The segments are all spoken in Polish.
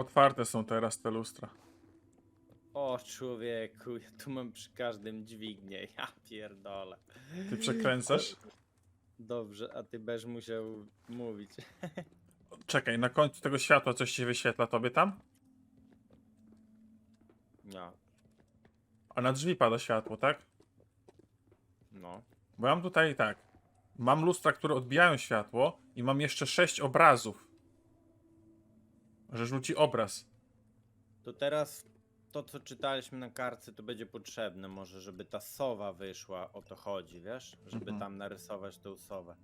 Otwarte są teraz te lustra. O człowieku, ja tu mam przy każdym dźwignię, ja pierdolę. Ty przekręcasz? Dobrze, a ty będziesz musiał mówić. Czekaj, na końcu tego światła coś się wyświetla tobie tam? No, A na drzwi pada światło, tak? no. Bo ja mam tutaj tak. Mam lustra, które odbijają światło i mam jeszcze sześć obrazów. Że rzuci obraz. To teraz to, co czytaliśmy na kartce, to będzie potrzebne może, żeby ta sowa wyszła, o to chodzi, wiesz? Żeby Mhm. tam narysować tą sowę.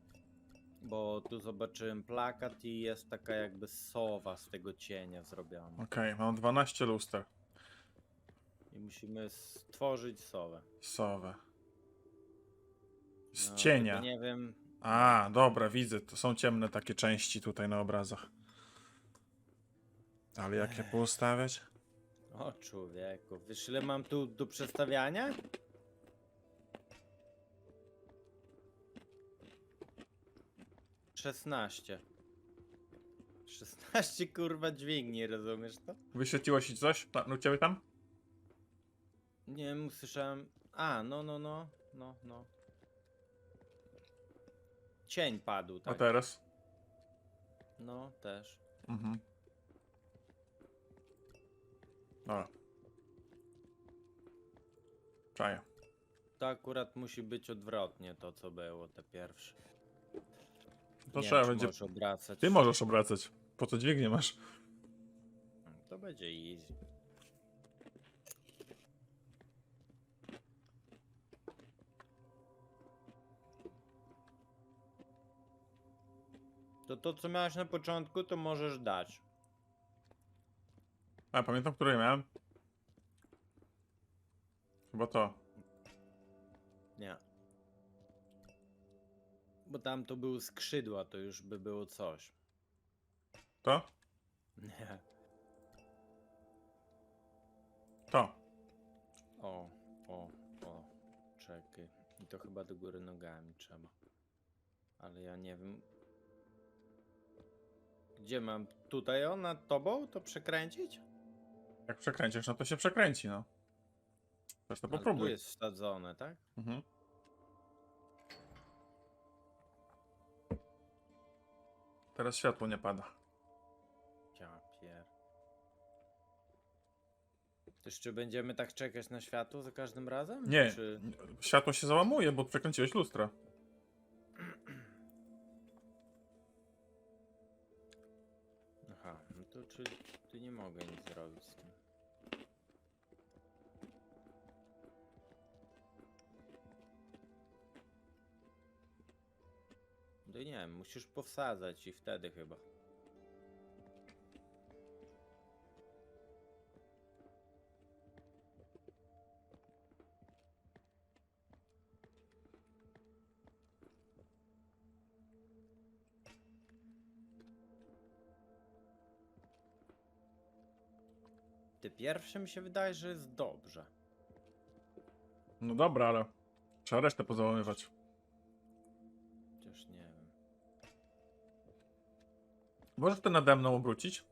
Bo tu zobaczyłem plakat i jest taka jakby sowa z tego cienia zrobiona. Okej, mam 12 luster. I musimy stworzyć sowę. Sowę. Z No, cienia. tylko Nie wiem, A, dobra, widzę. To są ciemne takie części tutaj na obrazach. Ale jak je poustawiać? O człowieku, wiesz ile mam tu do przestawiania? Szesnaście. Szesnaście kurwa dźwigni, rozumiesz to? Wyświetliło się coś na, u ciebie tam? Nie wiem, usłyszałem... A, no, no, no, no, no. Cień padł, A tak? teraz? No, też. Mhm. Dobra. Czaję. To akurat musi być odwrotnie to, co było, te pierwsze. To Nie trzeba czy będzie... możesz obracać. Ty możesz obracać. Po co dźwignię masz? To będzie easy. To to, co miałeś na początku, to możesz dać. A, pamiętam, które miałem? Chyba to. Nie. Bo tam to były skrzydła, to już by było coś. To? Nie. To. O, o, o. Czekaj. I to chyba do góry nogami trzeba. Ale ja nie wiem. Gdzie mam? Tutaj o, nad tobą? To przekręcić? Jak przekręcisz, no to się przekręci, no. Też to Ale Tu popróbuj. jest wsadzone, tak? Mhm. Teraz światło nie pada. Ja pier... To jeszcze będziemy tak czekać na światło za każdym razem? Nie, Czy... światło się załamuje, bo przekręciłeś lustra. Aha, no to czyli tu nie mogę nic zrobić z tym. Nie wiem, musisz powsadzać i wtedy chyba. Ty pierwszy mi się wydaje, że jest dobrze. No dobra, ale trzeba resztę pozałamywać. Chociaż nie wiem. Możesz to nade mną obrócić?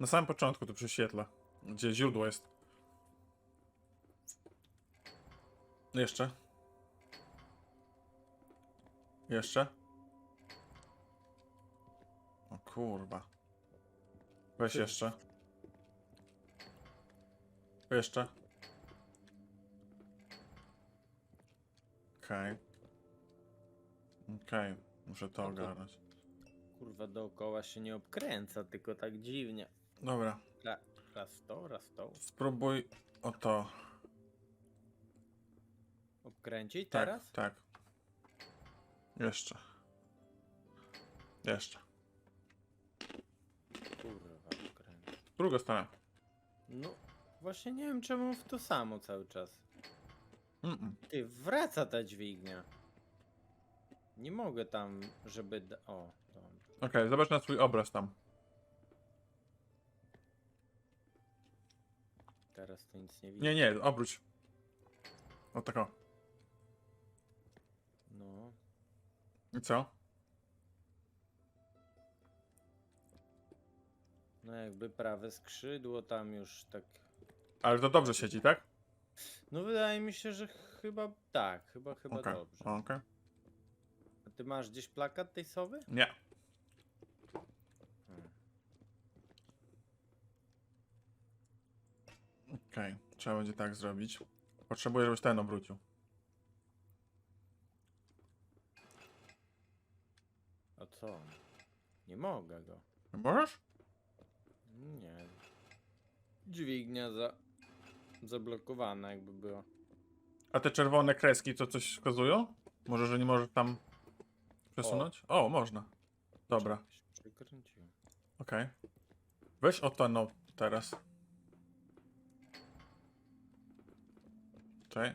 Na samym początku to prześwietla. Gdzie źródło jest. Jeszcze. Jeszcze. O kurwa. Weź jeszcze. Jeszcze. Okej. Okej. Muszę to No to- ogarnąć. Kurwa dookoła się nie obkręca, tylko tak dziwnie. Dobra. Ra, raz to, raz to. Spróbuj o to. Obkręcić Tak, teraz? tak. Jeszcze. Jeszcze. Kurwa, obkręcić. Drugą stronę. No, właśnie nie wiem czemu w to samo cały czas. Mm-mm. Ty, wraca ta dźwignia. Nie mogę tam, żeby... O. Okej, zobacz na swój obraz tam. Teraz to nic nie widzę. Nie, nie, obróć. O tak o. No, I co? no jakby prawe skrzydło tam już tak. Ale to dobrze siedzi, tak? No wydaje mi się, że chyba tak, chyba chyba Okej, dobrze. okej. A ty masz gdzieś plakat tej sowy? Nie. Okej, trzeba będzie tak zrobić. Potrzebuję, żebyś ten obrócił. A co? Nie mogę go. Możesz? Nie. Dźwignia za... zablokowana jakby była. A te czerwone kreski to coś wskazują? Może, że nie możesz tam przesunąć? O, można. Dobra, Przekręciłem. okej. Weź o to no teraz. Czekaj,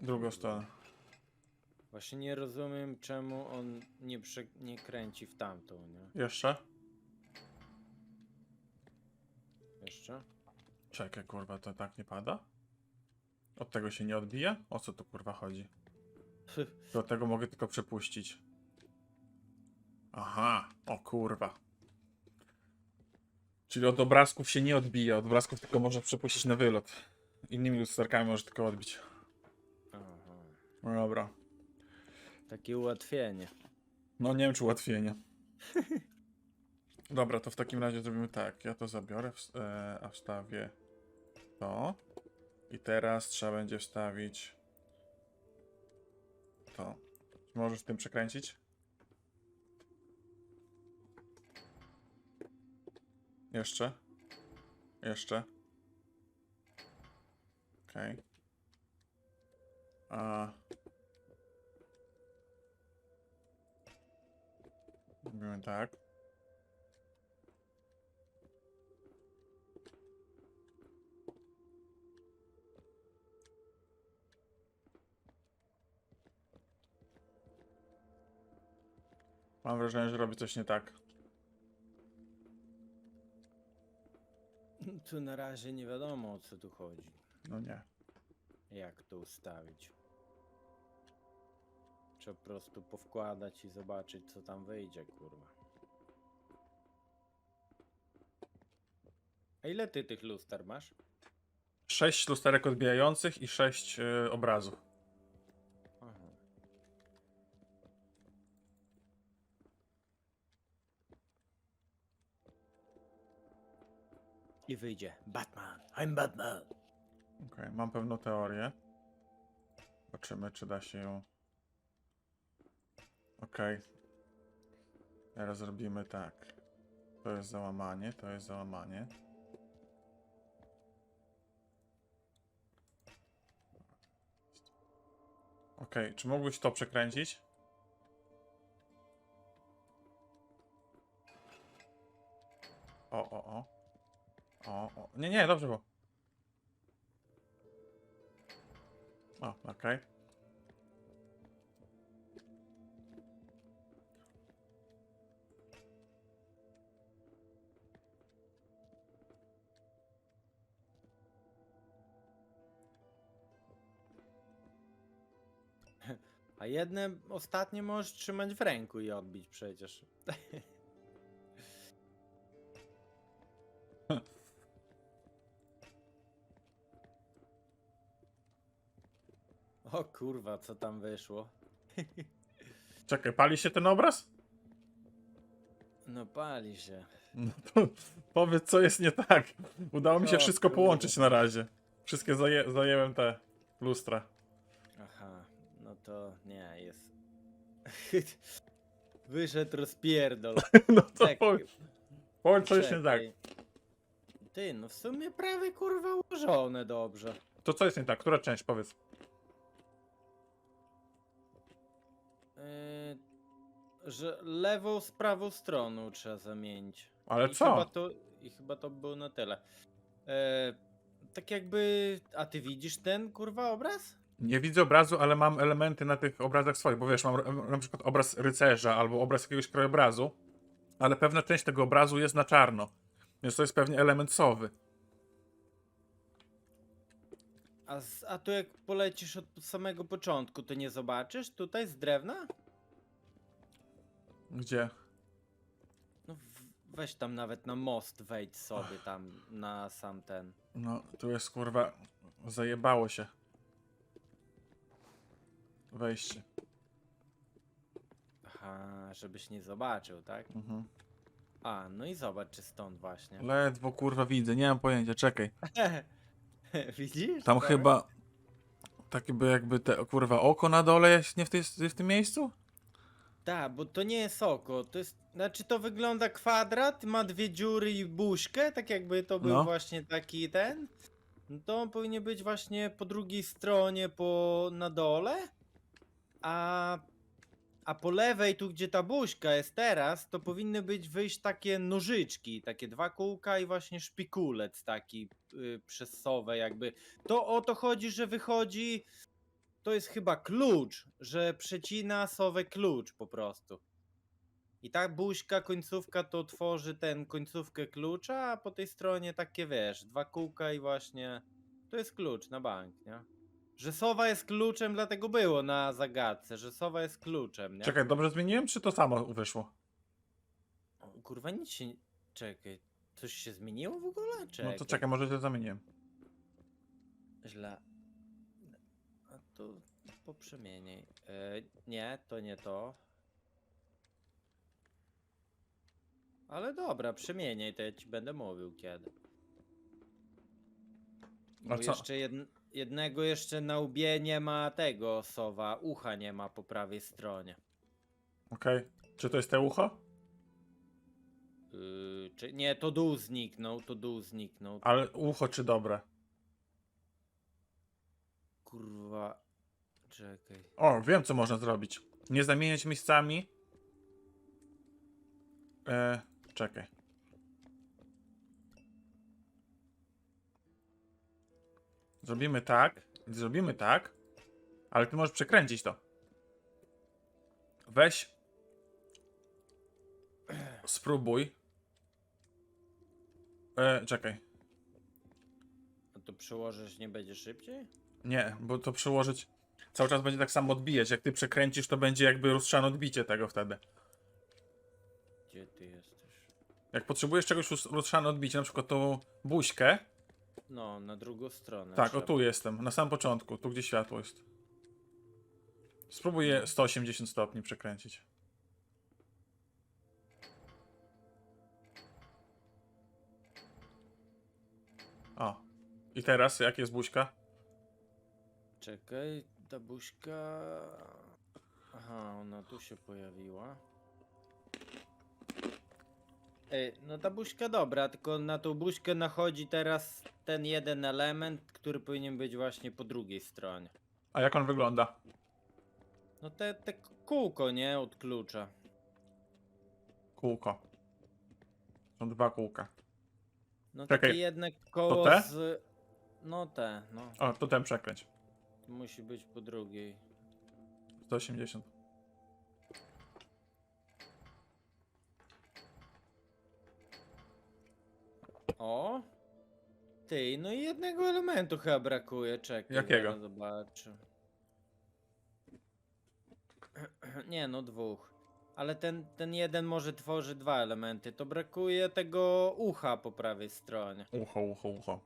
drugą stronę. Właśnie nie rozumiem czemu on nie, prze... nie kręci w tamtą, nie? Jeszcze? Jeszcze? Czekaj, kurwa, to tak nie pada? Od tego się nie odbija? O co tu kurwa chodzi? Do tego mogę tylko przepuścić. Aha, o kurwa. Czyli od obrazków się nie odbija, od obrazków tylko można przepuścić na wylot. Innymi lusterkami może tylko odbić. Aha. No dobra. Takie ułatwienie. No nie wiem czy ułatwienie. Dobra, to w takim razie zrobimy tak. Ja to zabiorę, e, a wstawię to. I teraz trzeba będzie wstawić to. Możesz tym przekręcić? Jeszcze. Jeszcze. Okej. A. Robimy tak. Mam wrażenie, że robi coś nie tak. Tu na razie nie wiadomo o co tu chodzi. No nie. Jak to ustawić. Trzeba po prostu powkładać i zobaczyć co tam wyjdzie, kurwa. A ile ty tych luster masz? Sześć lusterek odbijających i sześć y, obrazów. Wyjdzie. Batman. I'm Batman. Okej, mam pewną teorię. Zobaczymy, czy da się ją. Okej. Teraz zrobimy tak. To jest załamanie, to jest załamanie. Okej, czy mógłbyś to przekręcić? O, o, o. O, o. Nie, nie, dobrze było. O, okej. A jedne ostatnie możesz trzymać w ręku i odbić przecież. O kurwa, co tam wyszło? Czekaj, pali się ten obraz? No pali się. No to powiedz, co jest nie tak. Udało mi się O wszystko kurde. połączyć na razie. Wszystkie zaję zajęłem te lustra. Aha, no to nie, jest. Wyszedł rozpierdol. No to Czekaj, powiedz, powiedz co jest nie tak. czekaj. Ty, no w sumie prawie kurwa ułożone dobrze. To co jest nie tak? Która część, powiedz. Yy, że lewą z prawą stroną trzeba zamienić. Ale I co? Chyba to, I chyba to było na tyle. E, tak jakby. A ty widzisz ten kurwa obraz? Nie widzę obrazu, ale mam elementy na tych obrazach swoich, bo wiesz, mam na przykład obraz rycerza albo obraz jakiegoś krajobrazu, ale pewna część tego obrazu jest na czarno. Więc to jest pewnie element sowy. A, z, a tu jak polecisz od samego początku, to nie zobaczysz? Tutaj z drewna? Gdzie? weź tam nawet na most wejdź sobie tam na sam ten. No, tu jest kurwa. Zajebało się. Wejście. Aha, żebyś nie zobaczył, tak? Mhm. A, no i zobacz, czy stąd właśnie. Ledwo kurwa widzę, nie mam pojęcia, czekaj. Widzisz? Tam chyba. Tak jakby, jakby te kurwa oko na dole jest nie w, tej, w tym miejscu? Tak, bo to nie jest oko, to jest, znaczy to wygląda kwadrat, ma dwie dziury i buźkę, tak jakby to był No. właśnie taki ten. No to on powinien być właśnie po drugiej stronie, po na dole, a, a po lewej, tu gdzie ta buźka jest teraz, to powinny być wyjść takie nożyczki, takie dwa kółka i właśnie szpikulec taki y, przez sowę jakby. To o to chodzi, że wychodzi to jest chyba klucz, że przecina sowę klucz po prostu. I tak buźka, końcówka to tworzy ten końcówkę klucza, a po tej stronie takie wiesz, dwa kółka i właśnie to jest klucz na bank, nie? Że sowa jest kluczem, dlatego było na zagadce, że sowa jest kluczem, nie? Czekaj, dobrze zmieniłem, czy to samo wyszło? O, Kurwa, nic się. nie- Czekaj, coś się zmieniło w ogóle? Czekaj. No to czekaj, może to zamieniłem. Źle. A to poprzemieniej. E, nie, to nie to. Ale dobra, przemieniaj, to ja ci będę mówił kiedy. A Bo co? jeszcze jedn, jednego jeszcze na łbie nie ma tego sowa, ucha nie ma po prawej stronie. Okej. Czy to jest te ucho? Yy, czy, nie, to dół zniknął, to dół zniknął. Ale ucho czy dobre? Kurwa. Czekaj. O, wiem co można zrobić. Nie zamieniać miejscami. E, czekaj. Zrobimy tak. Zrobimy tak. Ale ty możesz przekręcić to. Weź. Spróbuj. E, czekaj. A to przełożysz, nie będzie szybciej? Nie, bo to przełożyć. Cały czas będzie tak samo odbijać. Jak ty przekręcisz, to będzie jakby lustrzane odbicie tego wtedy. Gdzie ty jesteś? Jak potrzebujesz czegoś lustrzane odbicie, na przykład tą buźkę. No, na drugą stronę. Tak, o trzeba. tu jestem, na samym początku, tu gdzie światło jest. Spróbuj je 180 stopni przekręcić. O. I teraz, jak jest buźka? Czekaj, ta buźka... Aha, ona tu się pojawiła. Ej, no ta buźka dobra, tylko na tą buźkę nachodzi teraz ten jeden element, który powinien być właśnie po drugiej stronie. A jak on wygląda? No te, te kółko, nie? Od klucza. Kółko. Są dwa kółka. No Czekaj, takie jedne koło te? z... No te, no. O, to ten przekręć. Musi być po drugiej. 180. O! Ty, no i jednego elementu chyba brakuje, czekaj. Jakiego? zaraz Zobaczę. Nie no, dwóch. Ale ten, ten jeden może tworzy dwa elementy. To brakuje tego ucha po prawej stronie. Ucho, ucho, ucho.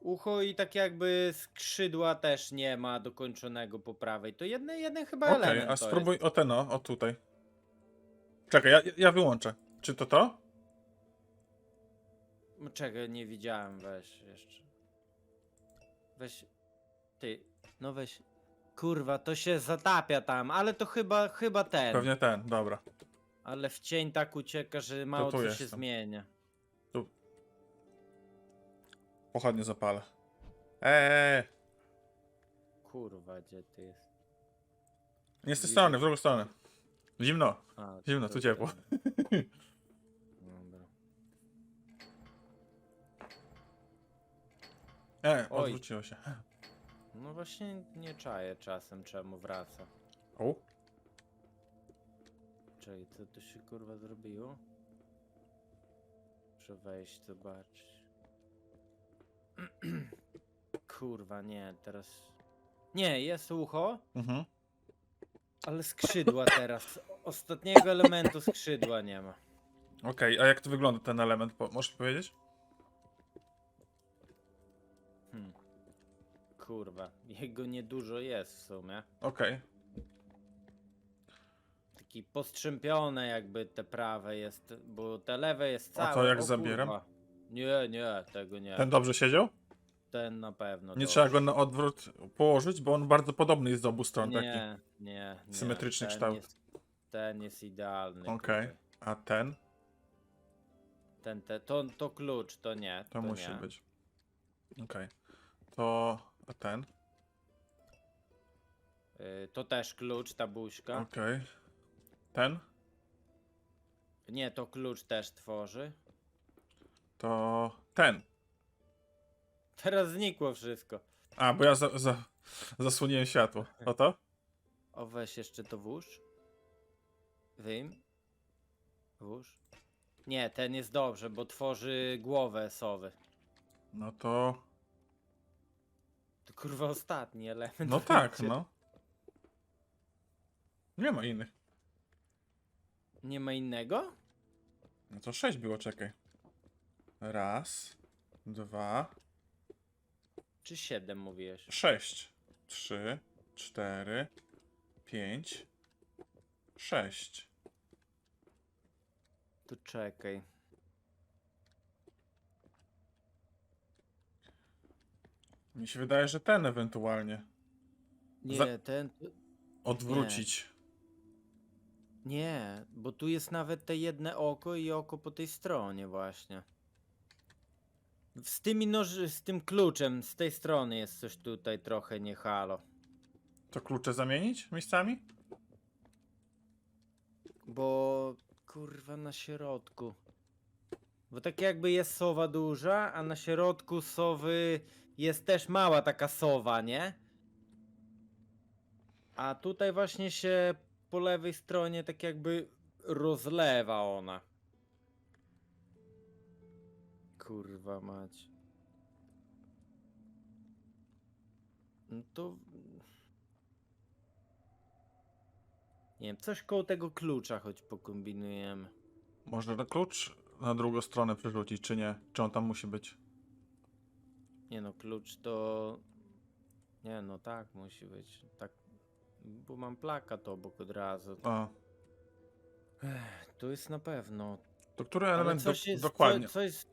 Ucho i tak jakby skrzydła też nie ma dokończonego po prawej. To jeden, jeden chyba Okej, element. a to spróbuj o ten, o, o tutaj. Czekaj, ja, ja wyłączę. Czy to to? No Czekaj, nie widziałem, weź jeszcze. Weź. Ty, no weź. Kurwa, to się zatapia tam, ale to chyba, chyba ten. Pewnie ten, dobra. Ale w cień tak ucieka, że mało tu co się jestem. zmienia. Pochodnie zapalę. Eee, Kurwa, gdzie ty jest? nie z tej strony, w drugą stronę. Zimno. A, Zimno, tu ciepło. E, Oj. odwróciło się. No właśnie nie czaję czasem czemu wraca. O, Czekaj, co tu się kurwa zrobiło? Muszę wejść, zobaczyć. kurwa, nie, teraz... Nie, jest ucho, mhm. ale skrzydła teraz. Ostatniego elementu skrzydła nie ma. Okej, a jak to wygląda ten element? Po- Możesz powiedzieć? Kurwa, jego niedużo jest w sumie. Okej. Taki postrzępione jakby te prawe jest, bo te lewe jest A całe. to jak zabieram? kurwa. Nie, nie, tego nie. Ten dobrze siedział? Ten na pewno. Nie dobrze. trzeba go na odwrót położyć, bo on bardzo podobny jest z obu stron taki. Nie, nie, nie. Symetryczny ten kształt. Jest, ten jest idealny. Okej. A ten? Ten, te, to, to klucz, to nie. To, musi nie. być. Okej. To... A ten? Y, to też klucz, ta buźka. Okej. Ten? Nie, to klucz też tworzy. To... Ten. Teraz znikło wszystko. A, bo ja za, za, zasłoniłem światło. O to? O, weź jeszcze to włóż. Wyjm. Włóż. Nie, ten jest dobrze, bo tworzy głowę sowy. No to... To kurwa ostatni element. No tak, no. Nie ma innych. Nie ma innego? No to sześć było, czekaj. Raz, dwa, Czy siedem mówiłeś? sześć. Trzy, cztery, pięć, sześć. To czekaj. Mi się wydaje, że ten ewentualnie. Nie, Za- ten. Odwrócić. Nie, bo tu jest nawet te jedne oko i oko po tej stronie właśnie. Z tymi noży, z tym kluczem z tej strony jest coś tutaj trochę nie halo. To klucze zamienić miejscami? Bo kurwa na środku. Bo tak jakby jest sowa duża, a na środku sowy jest też mała taka sowa, nie? A tutaj właśnie się po lewej stronie tak jakby rozlewa ona. Kurwa mać. No to... Nie wiem, coś koło tego klucza choć pokombinujemy. Można ten klucz na drugą stronę przerzucić, czy nie? Czy on tam musi być? Nie no, klucz to... Nie no, tak musi być. Tak, bo mam plakat obok od razu. A. To jest na pewno. To który Ale element do, coś jest, dokładnie? Co, coś,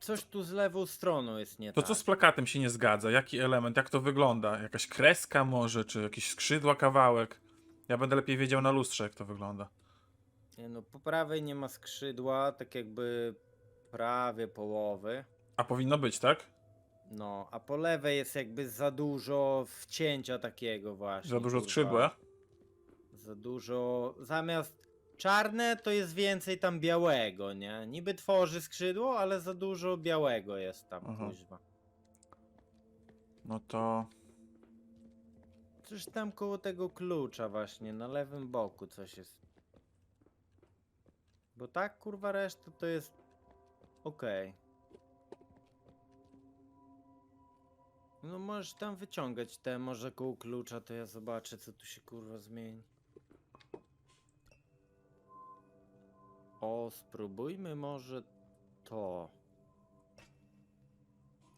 coś tu z lewą stroną jest nie To tak. co z plakatem się nie zgadza? Jaki element? Jak to wygląda? Jakaś kreska może, czy jakieś skrzydła, kawałek? Ja będę lepiej wiedział na lustrze, jak to wygląda. Nie no, po prawej nie ma skrzydła, tak jakby prawie połowy. A powinno być, tak? No, a po lewej jest jakby za dużo wcięcia takiego właśnie. Za dużo kurwa. skrzydła? Za dużo. Zamiast czarne to jest więcej tam białego, nie? Niby tworzy skrzydło, ale za dużo białego jest tam, kuźwa. No to... Coś tam koło tego klucza właśnie, na lewym boku coś jest. Bo tak, kurwa, reszta to jest okej. No możesz tam wyciągać te, może koło klucza, to ja zobaczę, co tu się kurwa zmieni. O, spróbujmy może to.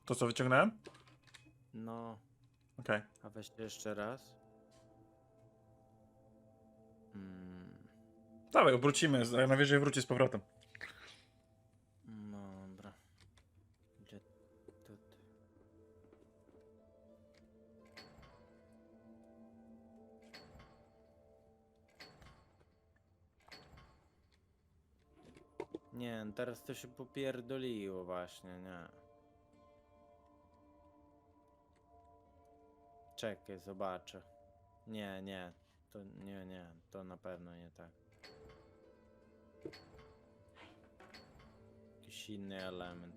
To co wyciągnąłem? No, Okej. a weź jeszcze raz. Mm. Dawaj, obrócimy. z- Najwyżej wróci z powrotem. Teraz to się popierdoliło właśnie, nie. Czekaj, zobaczę. Nie, nie. To nie, nie. To na pewno nie tak. Jakiś inny element.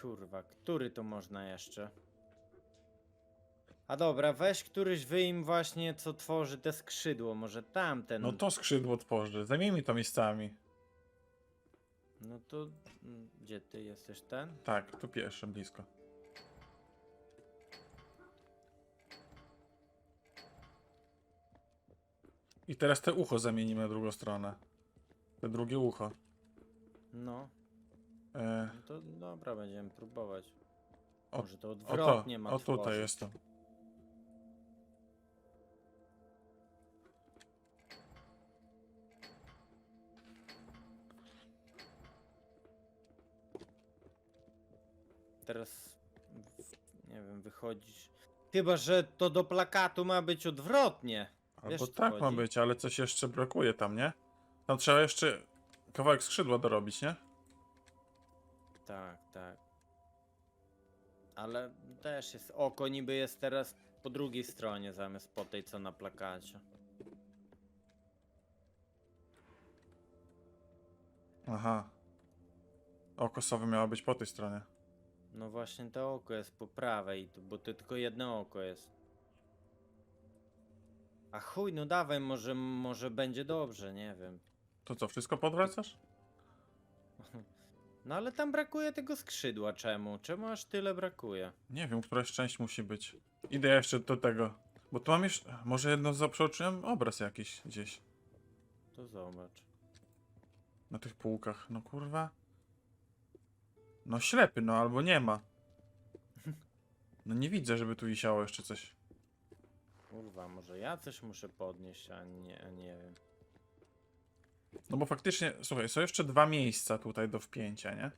Kurwa, który to można jeszcze? A dobra, weź któryś wyjm właśnie, co tworzy te skrzydło. Może tamten. No to skrzydło tworzy. Zajmijmy to miejscami. No to. mm, Gdzie ty jesteś ten? Tak, tu pierwszy, blisko. I teraz te ucho zamienimy na drugą stronę. Te drugie ucho. No, E, no to dobra, będziemy próbować. O- Może to o to, odwrotnie ma o tutaj tworzyć. jest to. Teraz, w- nie wiem, wychodzisz. Chyba, że to do plakatu ma być odwrotnie. Wiesz, Albo o co tak ma chodzi? być, ale coś jeszcze brakuje tam, nie? Tam trzeba jeszcze kawałek skrzydła dorobić, nie? Tak, tak. Ale też jest oko niby jest teraz po drugiej stronie zamiast po tej co na plakacie. Aha. Oko sowy miało być po tej stronie. No właśnie to oko jest po prawej, tu- bo to tylko jedno oko jest. A chuj, no dawaj, może, może będzie dobrze, nie wiem. To co, wszystko podwracasz? No ale tam brakuje tego skrzydła, czemu? Czemu aż tyle brakuje? Nie wiem, któraś część musi być. Idę jeszcze do tego. Bo tu mam jeszcze. Może jedno za przeoczyłem obraz jakiś gdzieś. To zobacz. Na tych półkach. No kurwa. No ślepy, no albo nie ma. No nie widzę, żeby tu wisiało jeszcze coś. Kurwa, może ja coś muszę podnieść, a nie, a nie wiem. No bo faktycznie, słuchaj, są jeszcze dwa miejsca tutaj do wpięcia, nie?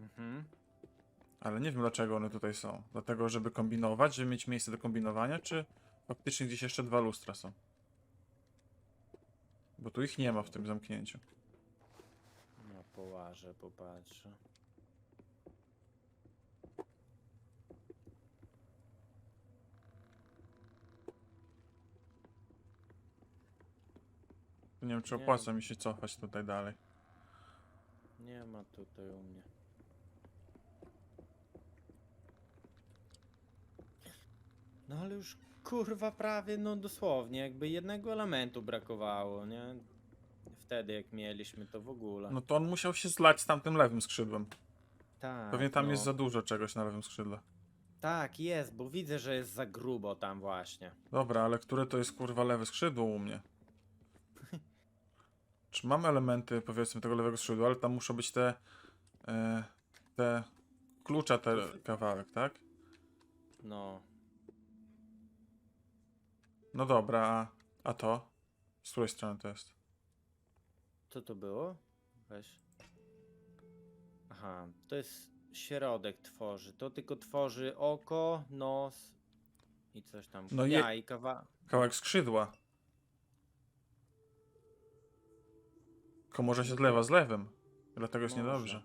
Mhm. Ale nie wiem dlaczego one tutaj są. Dlatego, żeby kombinować, żeby mieć miejsce do kombinowania, czy faktycznie gdzieś jeszcze dwa lustra są? Bo tu ich nie ma w tym zamknięciu. Połażę, popatrzę. Nie wiem, czy Nie. opłaca mi się cofać tutaj dalej. Nie ma tutaj u mnie. No ale już kurwa prawie, no dosłownie, jakby jednego elementu brakowało, nie? Wtedy jak mieliśmy to w ogóle. No to on musiał się zlać z tamtym lewym skrzydłem. tak, Pewnie tam no. jest za dużo czegoś na lewym skrzydle. Tak, jest, bo widzę, że jest za grubo tam właśnie. Dobra, ale które to jest kurwa lewe skrzydło u mnie? Czy mam elementy, powiedzmy, tego lewego skrzydła, ale tam muszą być te. E, te. klucza, te kawałek, tak? No, No dobra, a, a to? Z której strony to jest? Co to było? Weź. Aha, to jest środek tworzy. To tylko tworzy oko, nos i coś tam. No je- ja i kawa. Kawałek skrzydła. Tylko może się zlewa z lewym. Dlatego jest Może. niedobrze.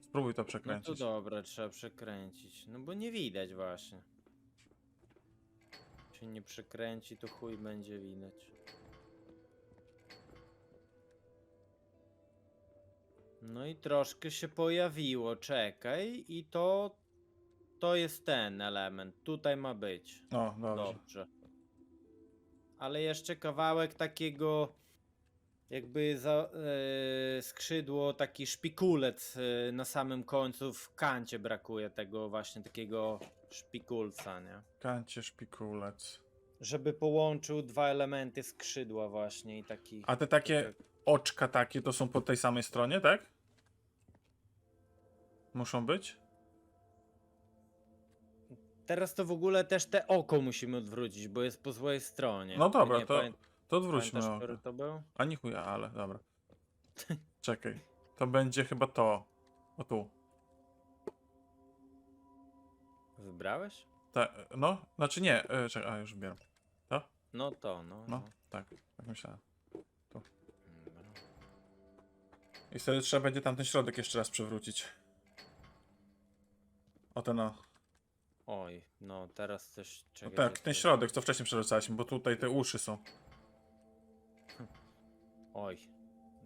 Spróbuj to No to przekręcić. dobra, trzeba przekręcić. No bo nie widać właśnie. Się nie przekręci, to chuj będzie widać. No i troszkę się pojawiło, czekaj, i to to jest ten element. Tutaj ma być. O, dobrze. Dobrze. Ale jeszcze kawałek takiego jakby za, e, skrzydło, taki szpikulec e, na samym końcu w kancie brakuje tego właśnie takiego szpikulca, nie? Kancie szpikulec. Żeby połączył dwa elementy skrzydła właśnie i taki... A te takie oczka takie to są po tej samej stronie, tak? Muszą być? Teraz to w ogóle też te oko musimy odwrócić, bo jest po złej stronie. No dobra, Nie to, pamię- to odwróćmy Pamiętasz, oko. który to był? A nie chuja, ale dobra. Czekaj. To będzie chyba to. O tu. Wybrałeś? Ta, no, znaczy nie. E, czekaj, a już bieram. No to, no. No, tak. Tak myślałem. Dobra. I wtedy trzeba będzie tamten środek jeszcze raz przewrócić. O ten o. Oj, no teraz coś... No tak, ten środek, co wcześniej przewracaliśmy, bo tutaj te uszy są. Oj,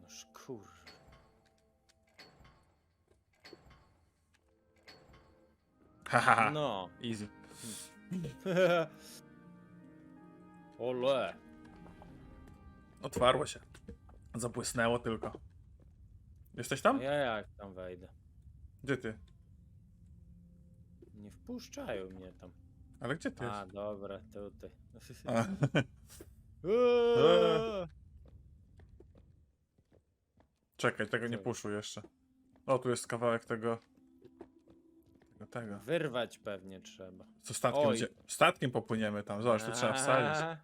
no szkur. Haha, No. easy. Ole. Otwarło się. Zabłysnęło tylko. Jesteś tam? ja jak tam wejdę? Gdzie ty? Nie wpuszczają mnie tam. Ale gdzie ty A, jest? dobra, tutaj. A. Eee. Czekaj, tego nie Co? puszuj jeszcze. O, tu jest kawałek tego... Tego, tego. Wyrwać pewnie trzeba. Co statkiem? Oj. Gdzie... Statkiem popłyniemy tam, zobacz, tu trzeba wsadzić. A,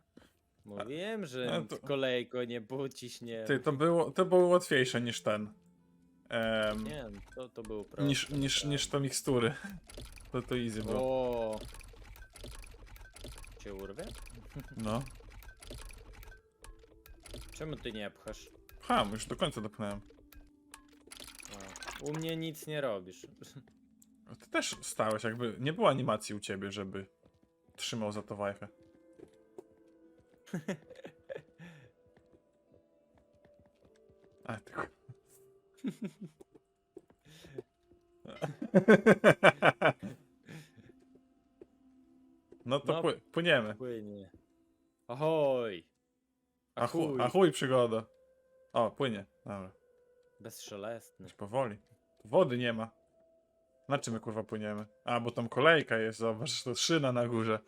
Mówiłem, że No to- kolejko nie pociśnie. Ty, to było, to było łatwiejsze niż ten. Em, Nie, to, to było proste. niż, niż, niż to mikstury. To to easy było. O. Cię urwie? No. Czemu ty nie pchasz? Pcham, już do końca dopchnąłem. U mnie nic nie robisz. A Ty też stałeś, jakby nie było animacji u ciebie, żeby trzymał za to wajchę. A, tylko. No to No. pły- płyniemy. Płynie. Ahoj! A chuj, Achuj. a chuj przygoda. O, płynie. Dobra. Bezszelestny. Już powoli. Wody nie ma. Na czym my kurwa płyniemy? A, bo tam kolejka jest, zobacz, to szyna na górze.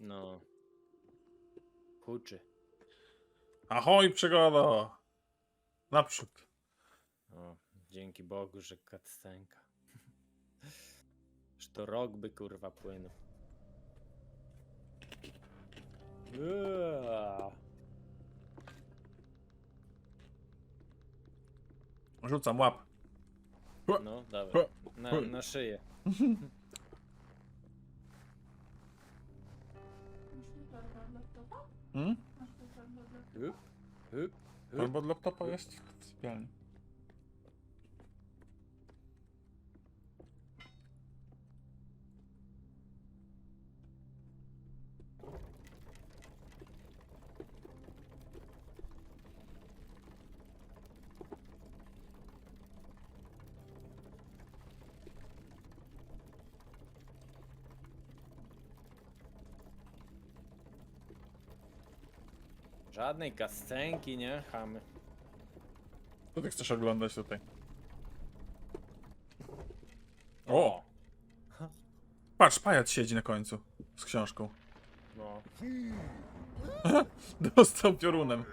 No. Huczy. Ahoj, przygoda! Naprzód. O, dzięki Bogu, że cutscenka. Że to rok by kurwa płynął. Eee. Rzucam łap. No, dawaj. Na, na szyję. Hmm? Albo od laptopa jest w sypialni. Żadnej kascenki, nie? Chamy. Co ty chcesz oglądać tutaj? O! Patrz, pajac siedzi na końcu z książką. No. Dostał piorunem.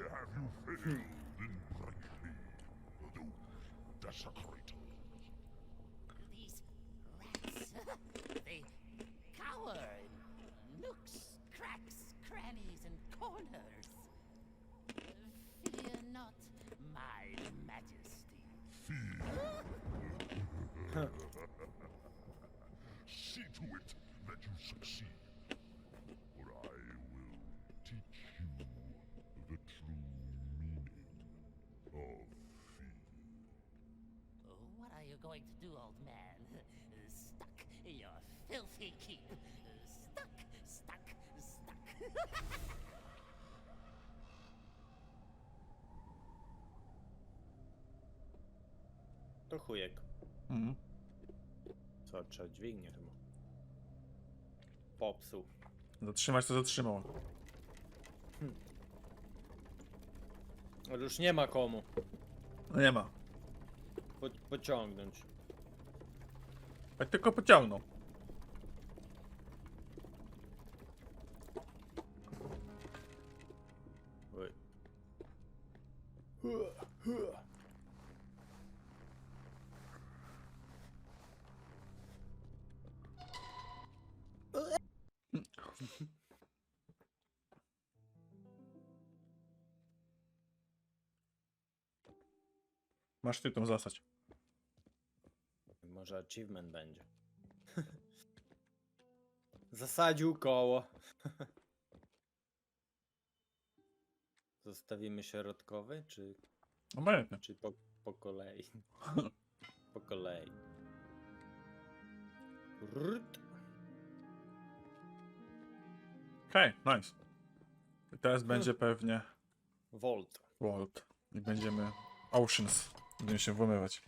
Going to do, old man? Stuck in your filthy keep. Stuck, stuck, stuck. To chujek. Mhm. Co, trzeba dźwignię chyba. Popsuł. Zatrzymać to zatrzymał. Ale już nie ma komu No nie ma. Po pociągnąć. Tak tylko pociągnął. Oj. Masz ty tą zasać. Może achievement będzie. Zasadził koło. Zostawimy środkowy, czy, Obojętnie. czy po, po kolei? po kolei. Rrt. Okej, nice. I teraz będzie pewnie Volt. World. I będziemy Oceans. Będziemy się włamywać.